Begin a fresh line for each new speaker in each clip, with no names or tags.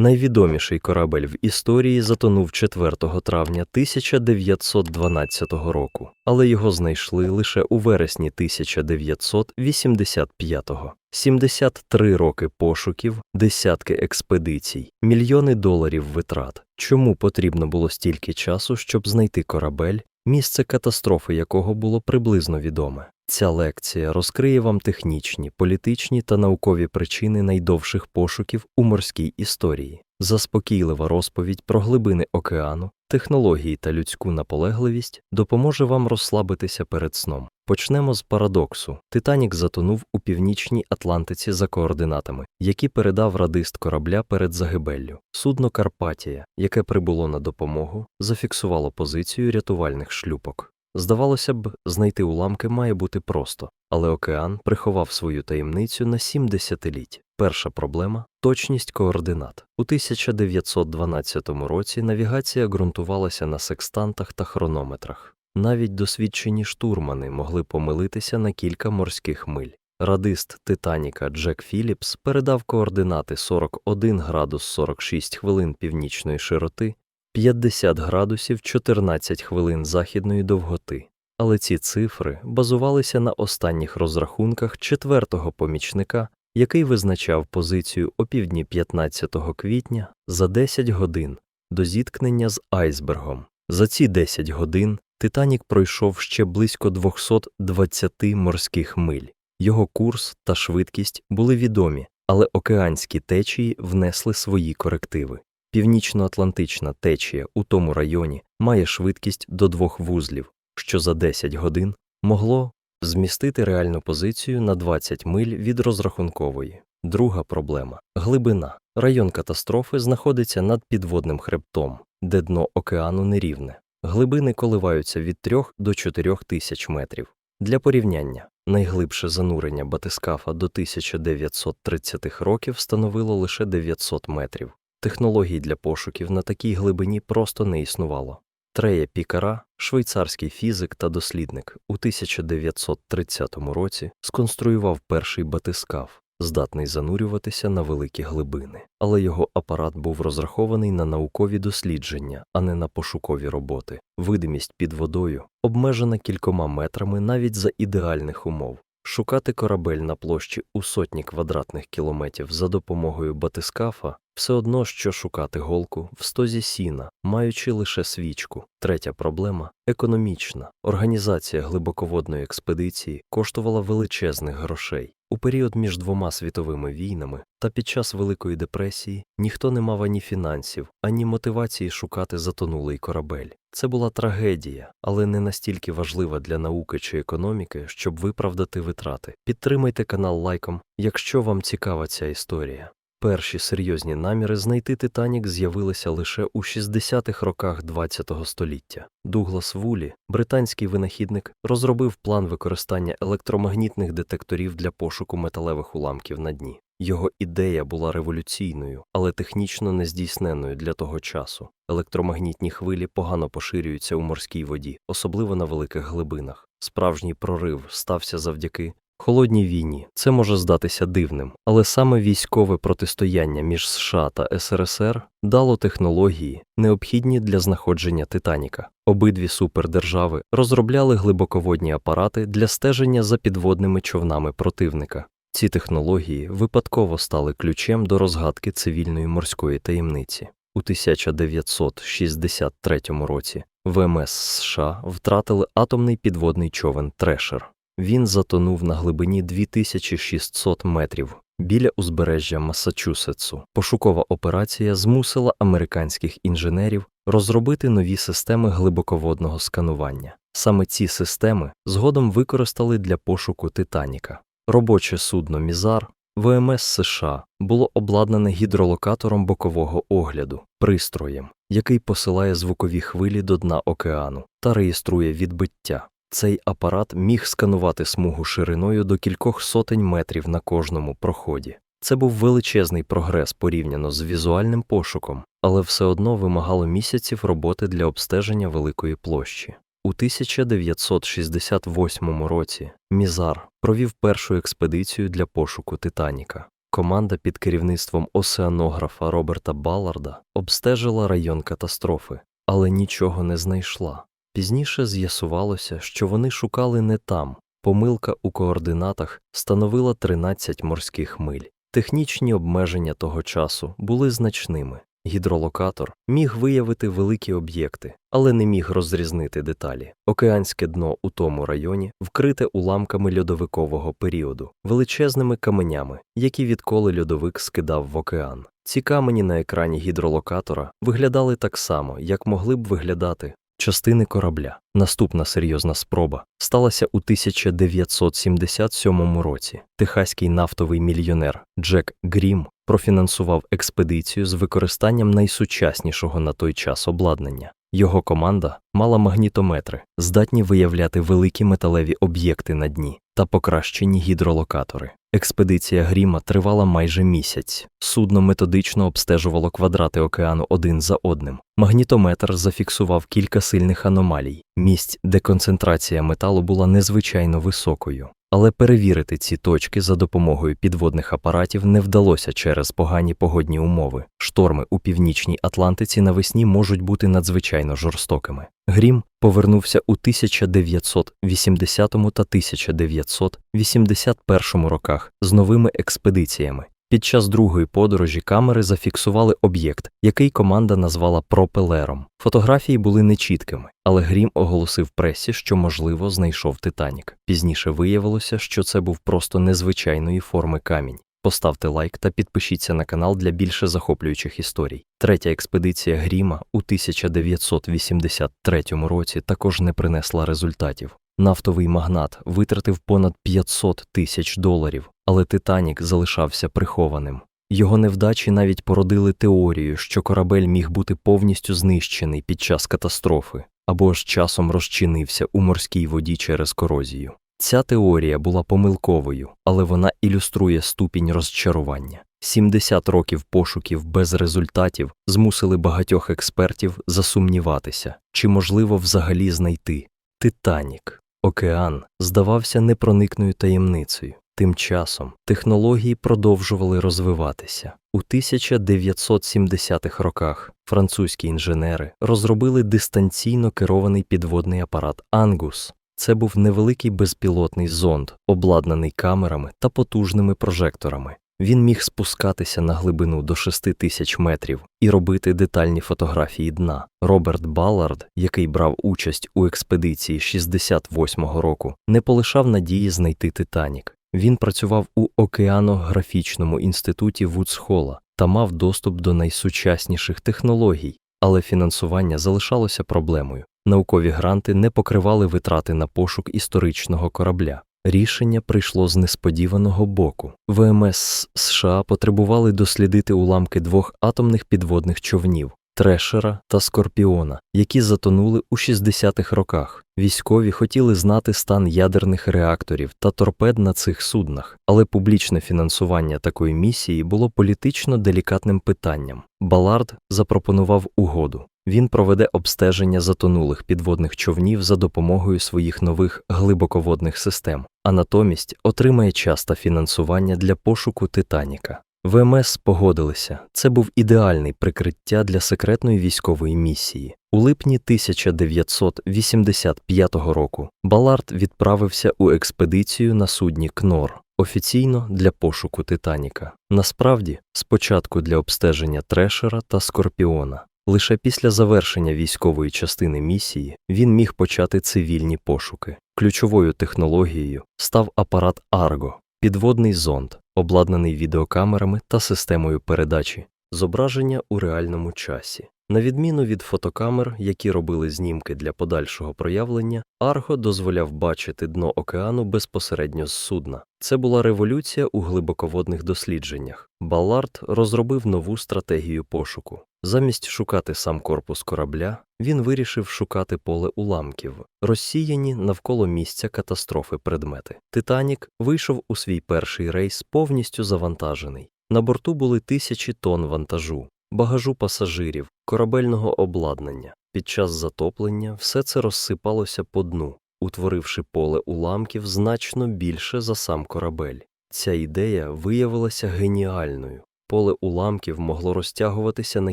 найвідоміший корабель в історії затонув 4 травня 1912 року, але його знайшли лише у вересні 1985-го. 73 роки пошуків, десятки експедицій, мільйони доларів витрат. Чому потрібно було стільки часу, щоб знайти корабель, місце катастрофи якого було приблизно відоме? Ця лекція розкриє вам технічні, політичні та наукові причини найдовших пошуків у морській історії, заспокійлива розповідь про глибини океану, технології та людську наполегливість допоможе вам розслабитися перед сном. Почнемо з парадоксу. Титанік затонув у північній Атлантиці за координатами, які передав радист корабля перед загибеллю. Судно Карпатія, яке прибуло на допомогу, зафіксувало позицію рятувальних шлюпок. Здавалося б, знайти уламки має бути просто, але океан приховав свою таємницю на сім десятиліть. Перша проблема точність координат. У 1912 році навігація ґрунтувалася на секстантах та хронометрах. Навіть досвідчені штурмани могли помилитися на кілька морських миль. Радист Титаніка Джек Філіпс передав координати 41 градус 46 хвилин північної широти 50 градусів 14 хвилин західної довготи, але ці цифри базувалися на останніх розрахунках четвертого помічника, який визначав позицію опівдні 15 квітня за 10 годин до зіткнення з айсбергом. За ці 10 годин Титанік пройшов ще близько 220 морських миль. Його курс та швидкість були відомі, але океанські течії внесли свої корективи. Північно-Атлантична течія у тому районі має швидкість до двох вузлів, що за 10 годин могло змістити реальну позицію на 20 миль від розрахункової. Друга проблема глибина. Район катастрофи знаходиться над підводним хребтом, де дно океану нерівне. Глибини коливаються від 3 до 4 тисяч метрів. Для порівняння, найглибше занурення батискафа до 1930-х років становило лише 900 метрів. Технологій для пошуків на такій глибині просто не існувало. Трея Пікара, швейцарський фізик та дослідник, у 1930 році сконструював перший батискаф, здатний занурюватися на великі глибини, але його апарат був розрахований на наукові дослідження, а не на пошукові роботи. Видимість під водою обмежена кількома метрами навіть за ідеальних умов. Шукати корабель на площі у сотні квадратних кілометрів за допомогою батискафа все одно, що шукати голку в стозі сіна, маючи лише свічку. Третя проблема економічна. Організація глибоководної експедиції коштувала величезних грошей. У період між двома світовими війнами та під час Великої депресії ніхто не мав ані фінансів, ані мотивації шукати затонулий корабель. Це була трагедія, але не настільки важлива для науки чи економіки, щоб виправдати витрати. Підтримайте канал лайком, якщо вам цікава ця історія. Перші серйозні наміри знайти Титанік з'явилися лише у 60-х роках ХХ століття. Дуглас Вулі, британський винахідник, розробив план використання електромагнітних детекторів для пошуку металевих уламків на дні. Його ідея була революційною, але технічно нездійсненною для того часу. Електромагнітні хвилі погано поширюються у морській воді, особливо на великих глибинах. Справжній прорив стався завдяки холодній війні. Це може здатися дивним, але саме військове протистояння між США та СРСР дало технології, необхідні для знаходження Титаніка. Обидві супердержави розробляли глибоководні апарати для стеження за підводними човнами противника. Ці технології випадково стали ключем до розгадки цивільної морської таємниці. У 1963 році ВМС США втратили атомний підводний човен Трешер. Він затонув на глибині 2600 метрів біля узбережжя Массачусетсу. Пошукова операція змусила американських інженерів розробити нові системи глибоководного сканування. Саме ці системи згодом використали для пошуку Титаніка. Робоче судно Мізар ВМС США було обладнане гідролокатором бокового огляду, пристроєм, який посилає звукові хвилі до дна океану та реєструє відбиття. Цей апарат міг сканувати смугу шириною до кількох сотень метрів на кожному проході. Це був величезний прогрес порівняно з візуальним пошуком, але все одно вимагало місяців роботи для обстеження великої площі. У 1968 році Мізар провів першу експедицію для пошуку Титаніка. Команда під керівництвом осеанографа Роберта Балларда обстежила район катастрофи, але нічого не знайшла. Пізніше з'ясувалося, що вони шукали не там. Помилка у координатах становила 13 морських миль. Технічні обмеження того часу були значними. Гідролокатор міг виявити великі об'єкти, але не міг розрізнити деталі. Океанське дно у тому районі вкрите уламками льодовикового періоду, величезними каменями, які відколи льодовик скидав в океан. Ці камені на екрані гідролокатора виглядали так само, як могли б виглядати частини корабля. Наступна серйозна спроба сталася у 1977 році. Техаський нафтовий мільйонер Джек Грім профінансував експедицію з використанням найсучаснішого на той час обладнання. Його команда мала магнітометри, здатні виявляти великі металеві об'єкти на дні та покращені гідролокатори. Експедиція Гріма тривала майже місяць. Судно методично обстежувало квадрати океану один за одним. Магнітометр зафіксував кілька сильних аномалій, місць, де концентрація металу була незвичайно високою. Але перевірити ці точки за допомогою підводних апаратів не вдалося через погані погодні умови. Шторми у північній Атлантиці навесні можуть бути надзвичайно жорстокими. Грім повернувся у 1980 та 1981 роках з новими експедиціями. Під час другої подорожі камери зафіксували об'єкт, який команда назвала пропелером. Фотографії були нечіткими, але Грім оголосив пресі, що, можливо, знайшов Титанік. Пізніше виявилося, що це був просто незвичайної форми камінь. Поставте лайк та підпишіться на канал для більше захоплюючих історій. Третя експедиція Гріма у 1983 році також не принесла результатів. Нафтовий магнат витратив понад 500 тисяч доларів, але Титанік залишався прихованим. Його невдачі навіть породили теорію, що корабель міг бути повністю знищений під час катастрофи або ж часом розчинився у морській воді через корозію. Ця теорія була помилковою, але вона ілюструє ступінь розчарування. 70 років пошуків без результатів змусили багатьох експертів засумніватися, чи можливо взагалі знайти Титанік. Океан здавався непроникною таємницею. Тим часом технології продовжували розвиватися. У 1970-х роках французькі інженери розробили дистанційно керований підводний апарат Ангус. Це був невеликий безпілотний зонд, обладнаний камерами та потужними прожекторами. Він міг спускатися на глибину до 6 тисяч метрів і робити детальні фотографії дна. Роберт Баллард, який брав участь у експедиції 68-го року, не полишав надії знайти Титанік. Він працював у океанографічному інституті Вудсхола та мав доступ до найсучасніших технологій, але фінансування залишалося проблемою. Наукові гранти не покривали витрати на пошук історичного корабля. Рішення прийшло з несподіваного боку. ВМС США потребували дослідити уламки двох атомних підводних човнів Трешера та Скорпіона, які затонули у 60-х роках. Військові хотіли знати стан ядерних реакторів та торпед на цих суднах, але публічне фінансування такої місії було політично делікатним питанням. Балард запропонував угоду. Він проведе обстеження затонулих підводних човнів за допомогою своїх нових глибоководних систем, а натомість отримає час та фінансування для пошуку Титаніка. ВМС погодилися, це був ідеальний прикриття для секретної військової місії. У липні 1985 року Балард відправився у експедицію на судні Кнор, офіційно для пошуку Титаніка. Насправді, спочатку для обстеження Трешера та Скорпіона. Лише після завершення військової частини місії він міг почати цивільні пошуки. Ключовою технологією став апарат Арго, підводний зонд, обладнаний відеокамерами та системою передачі, зображення у реальному часі. На відміну від фотокамер, які робили знімки для подальшого проявлення, Арго дозволяв бачити дно океану безпосередньо з судна. Це була революція у глибоководних дослідженнях. Баллард розробив нову стратегію пошуку. Замість шукати сам корпус корабля, він вирішив шукати поле уламків, розсіяні навколо місця катастрофи предмети. Титанік вийшов у свій перший рейс повністю завантажений. На борту були тисячі тонн вантажу, багажу пасажирів, корабельного обладнання. Під час затоплення все це розсипалося по дну, утворивши поле уламків значно більше за сам корабель. Ця ідея виявилася геніальною. Поле уламків могло розтягуватися на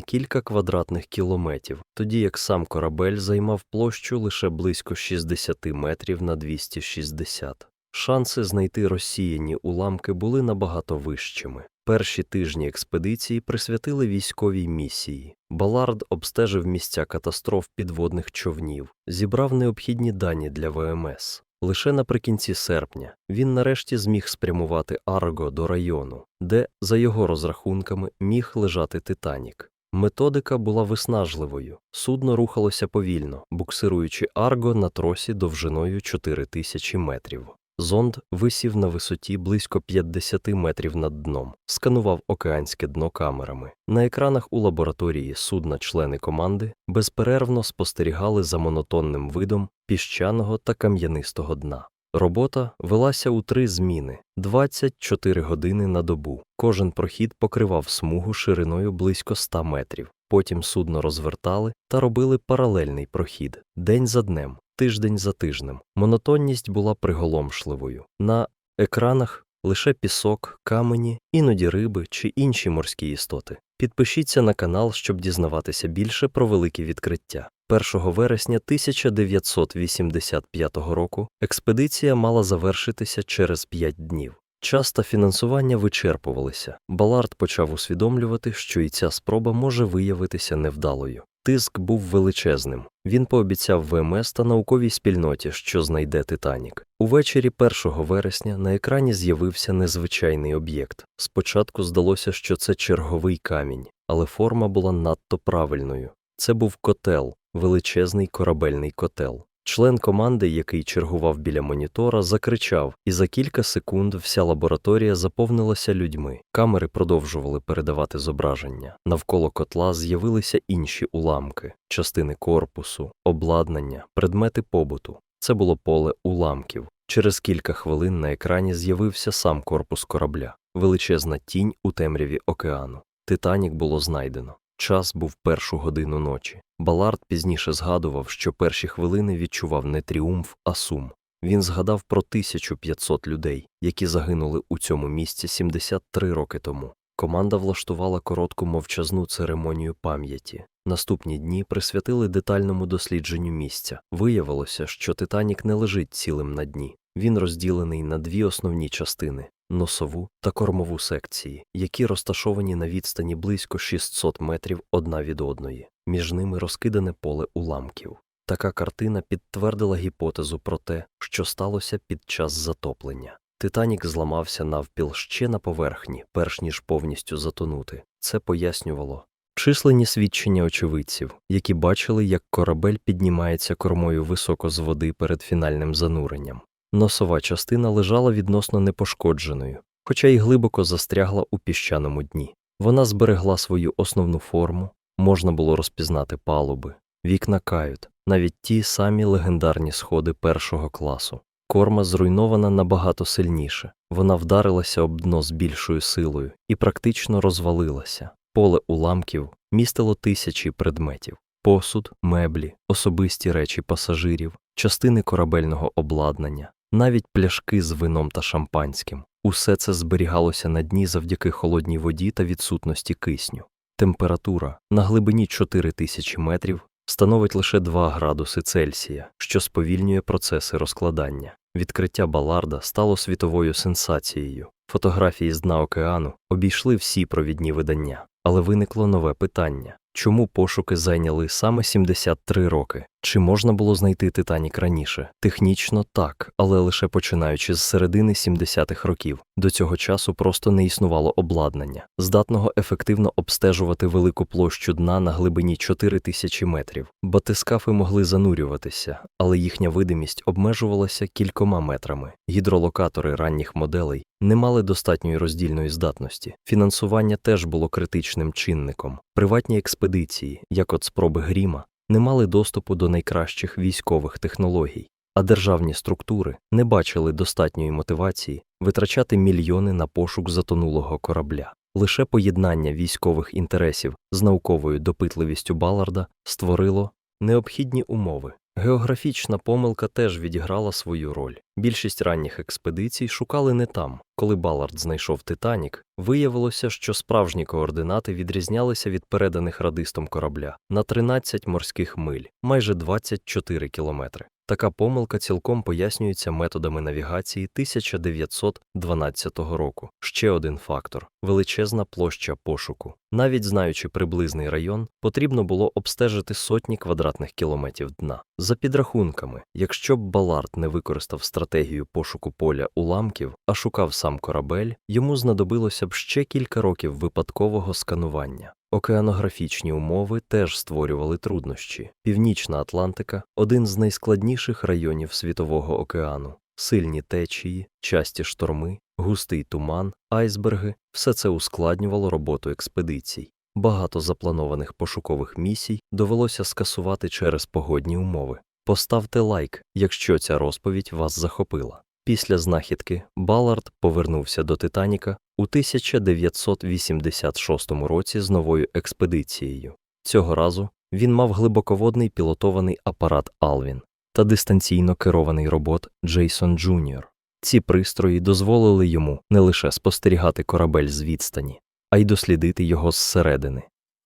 кілька квадратних кілометрів, тоді як сам корабель займав площу лише близько 60 метрів на 260. Шанси знайти розсіяні уламки були набагато вищими. Перші тижні експедиції присвятили військовій місії. Балард обстежив місця катастроф підводних човнів, зібрав необхідні дані для ВМС. Лише наприкінці серпня він нарешті зміг спрямувати Арго до району, де, за його розрахунками, міг лежати Титанік. Методика була виснажливою. Судно рухалося повільно, буксируючи Арго на тросі довжиною 4000 метрів. Зонд висів на висоті близько 50 метрів над дном, сканував океанське дно камерами. На екранах у лабораторії судна-члени команди безперервно спостерігали за монотонним видом піщаного та кам'янистого дна. Робота велася у три зміни 24 години на добу. Кожен прохід покривав смугу шириною близько 100 метрів. Потім судно розвертали та робили паралельний прохід день за днем, тиждень за тижнем. Монотонність була приголомшливою. На екранах лише пісок, камені, іноді риби чи інші морські істоти. Підпишіться на канал, щоб дізнаватися більше про великі відкриття. 1 вересня 1985 року експедиція мала завершитися через 5 днів. Час та фінансування вичерпувалися. Балард почав усвідомлювати, що і ця спроба може виявитися невдалою. Тиск був величезним. Він пообіцяв ВМС та науковій спільноті, що знайде Титанік. Увечері 1 вересня на екрані з'явився незвичайний об'єкт. Спочатку здалося, що це черговий камінь, але форма була надто правильною. Це був котел, величезний корабельний котел. Член команди, який чергував біля монітора, закричав, і за кілька секунд вся лабораторія заповнилася людьми. Камери продовжували передавати зображення. Навколо котла з'явилися інші уламки, частини корпусу, обладнання, предмети побуту. Це було поле уламків. Через кілька хвилин на екрані з'явився сам корпус корабля, величезна тінь у темряві океану. Титанік було знайдено. Час був першу годину ночі. Балард пізніше згадував, що перші хвилини відчував не тріумф, а сум. Він згадав про 1500 людей, які загинули у цьому місці 73 роки тому. Команда влаштувала коротку мовчазну церемонію пам'яті. Наступні дні присвятили детальному дослідженню місця. Виявилося, що Титанік не лежить цілим на дні. Він розділений на дві основні частини носову та кормову секції, які розташовані на відстані близько 600 метрів одна від одної. Між ними розкидане поле уламків. Така картина підтвердила гіпотезу про те, що сталося під час затоплення. Титанік зламався навпіл ще на поверхні, перш ніж повністю затонути. Це пояснювало численні свідчення очевидців, які бачили, як корабель піднімається кормою високо з води перед фінальним зануренням. Носова частина лежала відносно непошкодженою, хоча й глибоко застрягла у піщаному дні. Вона зберегла свою основну форму, можна було розпізнати палуби, вікна кают, навіть ті самі легендарні сходи першого класу. Корма зруйнована набагато сильніше, вона вдарилася об дно з більшою силою і практично розвалилася. Поле уламків містило тисячі предметів посуд, меблі, особисті речі пасажирів, частини корабельного обладнання, навіть пляшки з вином та шампанським. Усе це зберігалося на дні завдяки холодній воді та відсутності кисню. Температура на глибині 4000 метрів становить лише 2 градуси Цельсія, що сповільнює процеси розкладання. Відкриття Баларда стало світовою сенсацією. Фотографії з дна океану обійшли всі провідні видання, але виникло нове питання. Чому пошуки зайняли саме 73 роки? Чи можна було знайти Титанік раніше? Технічно так, але лише починаючи з середини 70-х років. До цього часу просто не існувало обладнання, здатного ефективно обстежувати велику площу дна на глибині 4000 метрів. Батискафи могли занурюватися, але їхня видимість обмежувалася кількома метрами. Гідролокатори ранніх моделей не мали достатньої роздільної здатності. Фінансування теж було критичним чинником. Приватні експедиції, як от спроби Гріма, не мали доступу до найкращих військових технологій, а державні структури не бачили достатньої мотивації витрачати мільйони на пошук затонулого корабля. Лише поєднання військових інтересів з науковою допитливістю Баларда створило необхідні умови. Географічна помилка теж відіграла свою роль. Більшість ранніх експедицій шукали не там. Коли Балард знайшов Титанік, виявилося, що справжні координати відрізнялися від переданих радистом корабля на 13 морських миль, майже 24 кілометри. Така помилка цілком пояснюється методами навігації 1912 року. Ще один фактор величезна площа пошуку. Навіть знаючи приблизний район, потрібно було обстежити сотні квадратних кілометрів дна. За підрахунками, якщо б Балард не використав стратегію пошуку поля уламків, а шукав сам корабель, йому знадобилося б ще кілька років випадкового сканування. Океанографічні умови теж створювали труднощі. Північна Атлантика один з найскладніших районів Світового океану. Сильні течії, часті шторми, густий туман, айсберги все це ускладнювало роботу експедицій. Багато запланованих пошукових місій довелося скасувати через погодні умови. Поставте лайк, якщо ця розповідь вас захопила. Після знахідки Балард повернувся до Титаніка у 1986 році з новою експедицією. Цього разу він мав глибоководний пілотований апарат Алвін та дистанційно керований робот Джейсон Джуніор. Ці пристрої дозволили йому не лише спостерігати корабель з відстані, а й дослідити його зсередини.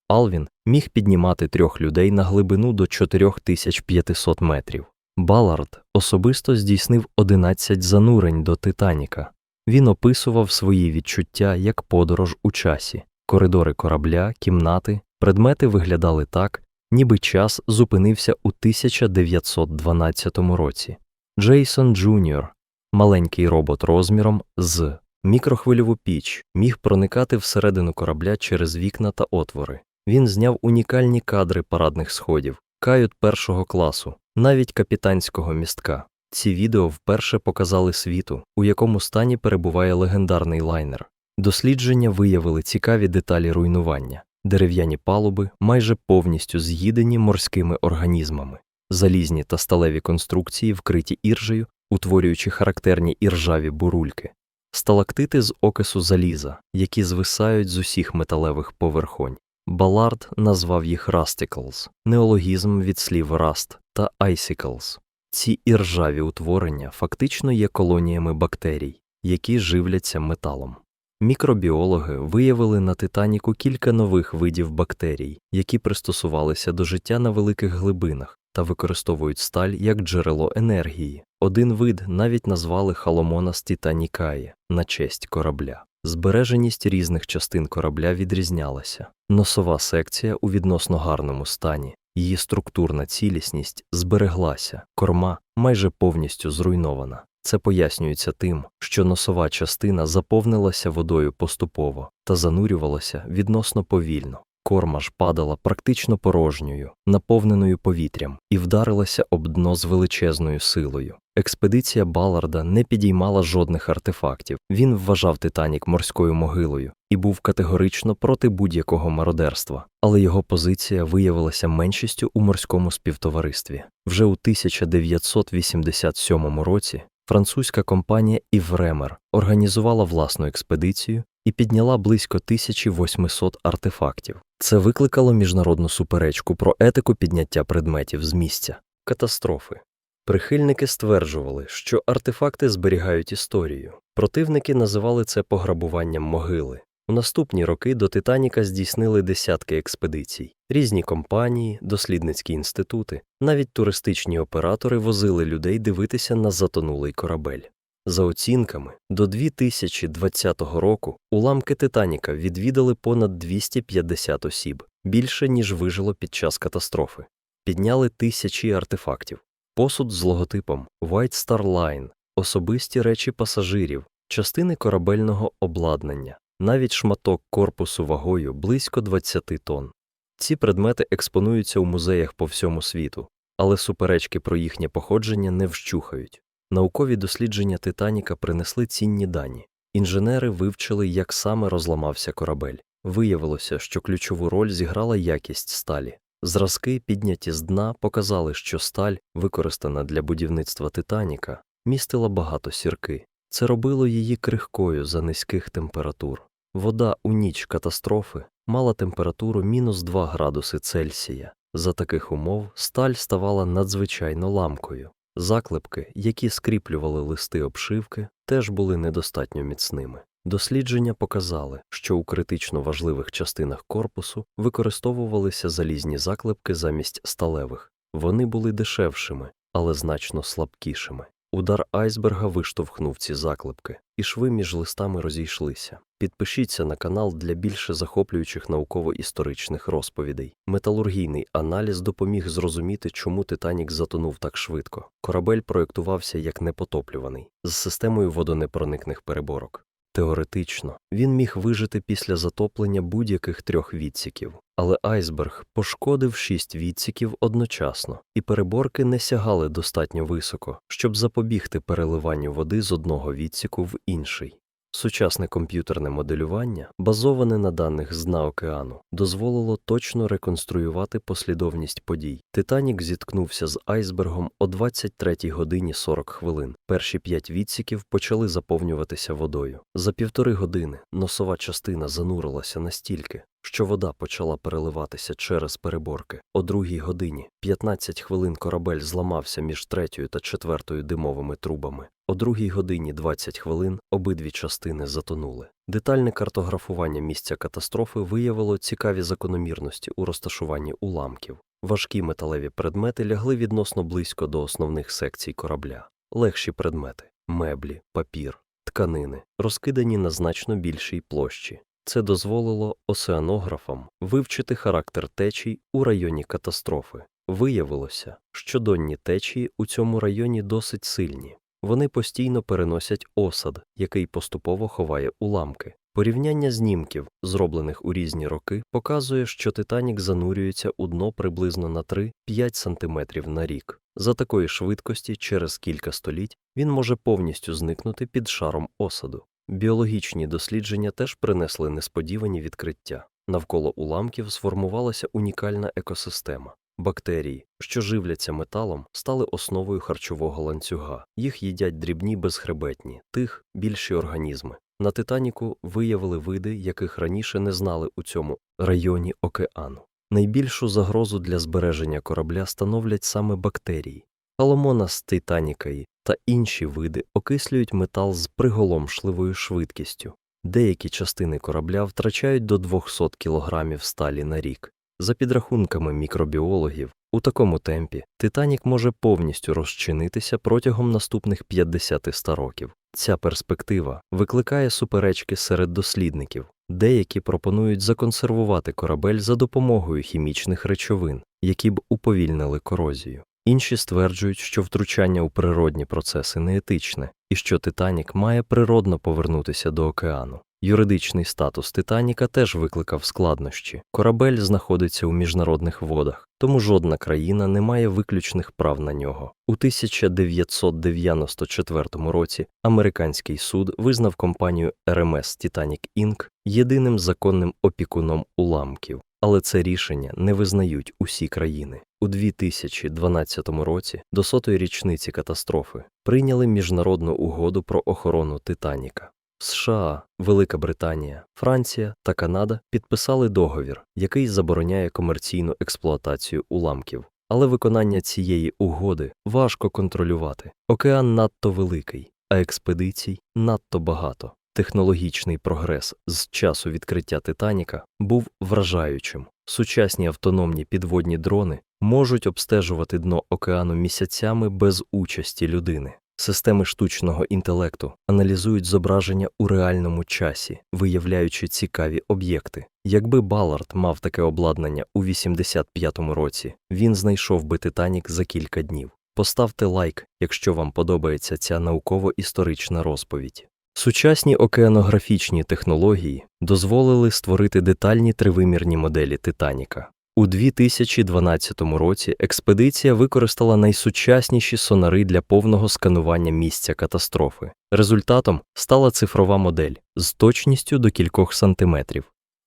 Алвін міг піднімати трьох людей на глибину до 4500 метрів. Балард особисто здійснив 11 занурень до Титаніка. Він описував свої відчуття як подорож у часі. Коридори корабля, кімнати, предмети виглядали так, ніби час зупинився у 1912 році. Джейсон Джуніор, маленький робот розміром з мікрохвильову піч, міг проникати всередину корабля через вікна та отвори. Він зняв унікальні кадри парадних сходів, кают першого класу, навіть капітанського містка. Ці відео вперше показали світу, у якому стані перебуває легендарний лайнер. Дослідження виявили цікаві деталі руйнування, дерев'яні палуби майже повністю з'їдені морськими організмами, залізні та сталеві конструкції вкриті іржею, утворюючи характерні іржаві бурульки, сталактити з окису заліза, які звисають з усіх металевих поверхонь. Балард назвав їх Rusticles, неологізм від слів Rust та Icicles. Ці іржаві утворення фактично є колоніями бактерій, які живляться металом. Мікробіологи виявили на Титаніку кілька нових видів бактерій, які пристосувалися до життя на великих глибинах та використовують сталь як джерело енергії. Один вид навіть назвали Халомонас титанікає на честь корабля. Збереженість різних частин корабля відрізнялася. Носова секція у відносно гарному стані, її структурна цілісність збереглася, корма майже повністю зруйнована. Це пояснюється тим, що носова частина заповнилася водою поступово та занурювалася відносно повільно. Корма ж падала практично порожньою, наповненою повітрям, і вдарилася об дно з величезною силою. Експедиція Баларда не підіймала жодних артефактів. Він вважав Титанік морською могилою і був категорично проти будь-якого мародерства, але його позиція виявилася меншістю у морському співтоваристві. Вже у 1987 році французька компанія Івремер організувала власну експедицію і підняла близько 1800 артефактів. Це викликало міжнародну суперечку про етику підняття предметів з місця. Катастрофи. Прихильники стверджували, що артефакти зберігають історію. Противники називали це пограбуванням могили. У наступні роки до Титаніка здійснили десятки експедицій. Різні компанії, дослідницькі інститути, навіть туристичні оператори возили людей дивитися на затонулий корабель. За оцінками, до 2020 року уламки Титаніка відвідали понад 250 осіб, більше ніж вижило під час катастрофи. Підняли тисячі артефактів, посуд з логотипом White Star Line, особисті речі пасажирів, частини корабельного обладнання, навіть шматок корпусу вагою близько 20 тонн. Ці предмети експонуються у музеях по всьому світу, але суперечки про їхнє походження не вщухають. Наукові дослідження Титаніка принесли цінні дані. Інженери вивчили, як саме розламався корабель. Виявилося, що ключову роль зіграла якість сталі. Зразки, підняті з дна, показали, що сталь, використана для будівництва Титаніка, містила багато сірки. Це робило її крихкою за низьких температур. Вода у ніч катастрофи мала температуру мінус 2 градуси Цельсія. За таких умов сталь ставала надзвичайно ламкою. Заклепки, які скріплювали листи обшивки, теж були недостатньо міцними. Дослідження показали, що у критично важливих частинах корпусу використовувалися залізні заклепки замість сталевих. Вони були дешевшими, але значно слабкішими. Удар айсберга виштовхнув ці заклепки, і шви між листами розійшлися. Підпишіться на канал для більше захоплюючих науково-історичних розповідей. Металургійний аналіз допоміг зрозуміти, чому Титанік затонув так швидко. Корабель проєктувався як непотоплюваний з системою водонепроникних переборок. Теоретично він міг вижити після затоплення будь-яких трьох відсіків, але айсберг пошкодив шість відсіків одночасно, і переборки не сягали достатньо високо, щоб запобігти переливанню води з одного відсіку в інший. Сучасне комп'ютерне моделювання, базоване на даних з дна океану, дозволило точно реконструювати послідовність подій. Титанік зіткнувся з айсбергом о 23 годині 40 хвилин. Перші п'ять відсіків почали заповнюватися водою. За півтори години носова частина занурилася настільки, що вода почала переливатися через переборки. О другій годині 15 хвилин корабель зламався між третьою та четвертою димовими трубами. О другій годині 20 хвилин обидві частини затонули. Детальне картографування місця катастрофи виявило цікаві закономірності у розташуванні уламків. Важкі металеві предмети лягли відносно близько до основних секцій корабля. Легші предмети меблі, папір, тканини розкидані на значно більшій площі. Це дозволило осеанографам вивчити характер течій у районі катастрофи. Виявилося, що донні течії у цьому районі досить сильні. Вони постійно переносять осад, який поступово ховає уламки. Порівняння знімків, зроблених у різні роки, показує, що Титанік занурюється у дно приблизно на 3-5 см на рік. За такої швидкості, через кілька століть, він може повністю зникнути під шаром осаду. Біологічні дослідження теж принесли несподівані відкриття. Навколо уламків сформувалася унікальна екосистема. Бактерії, що живляться металом, стали основою харчового ланцюга. Їх їдять дрібні безхребетні, тих більші організми. На Титаніку виявили види, яких раніше не знали у цьому районі океану. Найбільшу загрозу для збереження корабля становлять саме бактерії. Паломонас титанікаї та інші види окислюють метал з приголомшливою швидкістю. Деякі частини корабля втрачають до 200 кг сталі на рік. За підрахунками мікробіологів, у такому темпі Титанік може повністю розчинитися протягом наступних 50-100 років. Ця перспектива викликає суперечки серед дослідників. Деякі пропонують законсервувати корабель за допомогою хімічних речовин, які б уповільнили корозію. Інші стверджують, що втручання у природні процеси неетичне і що Титанік має природно повернутися до океану. Юридичний статус Титаніка теж викликав складнощі. Корабель знаходиться у міжнародних водах, тому жодна країна не має виключних прав на нього. У 1994 році американський суд визнав компанію RMS Titanic Inc. єдиним законним опікуном уламків, але це рішення не визнають усі країни. У 2012 році, до сотої річниці катастрофи, прийняли міжнародну угоду про охорону Титаніка. США, Велика Британія, Франція та Канада підписали договір, який забороняє комерційну експлуатацію уламків. Але виконання цієї угоди важко контролювати. Океан надто великий, а експедицій надто багато. Технологічний прогрес з часу відкриття Титаніка був вражаючим. Сучасні автономні підводні дрони можуть обстежувати дно океану місяцями без участі людини. Системи штучного інтелекту аналізують зображення у реальному часі, виявляючи цікаві об'єкти. Якби Балард мав таке обладнання у 85-му році, він знайшов би Титанік за кілька днів. Поставте лайк, якщо вам подобається ця науково-історична розповідь. Сучасні океанографічні технології дозволили створити детальні тривимірні моделі Титаніка. У 2012 році експедиція використала найсучасніші сонари для повного сканування місця катастрофи. Результатом стала цифрова модель з точністю до кількох сантиметрів.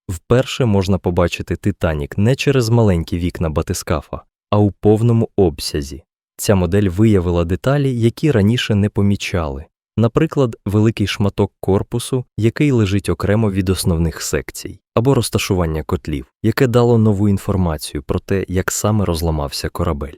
Вперше можна побачити Титанік не через маленькі вікна батискафа, а у повному обсязі. Ця модель виявила деталі, які раніше не помічали. Наприклад, великий шматок корпусу, який лежить окремо від основних секцій, або розташування котлів, яке дало нову інформацію про те, як саме розламався корабель.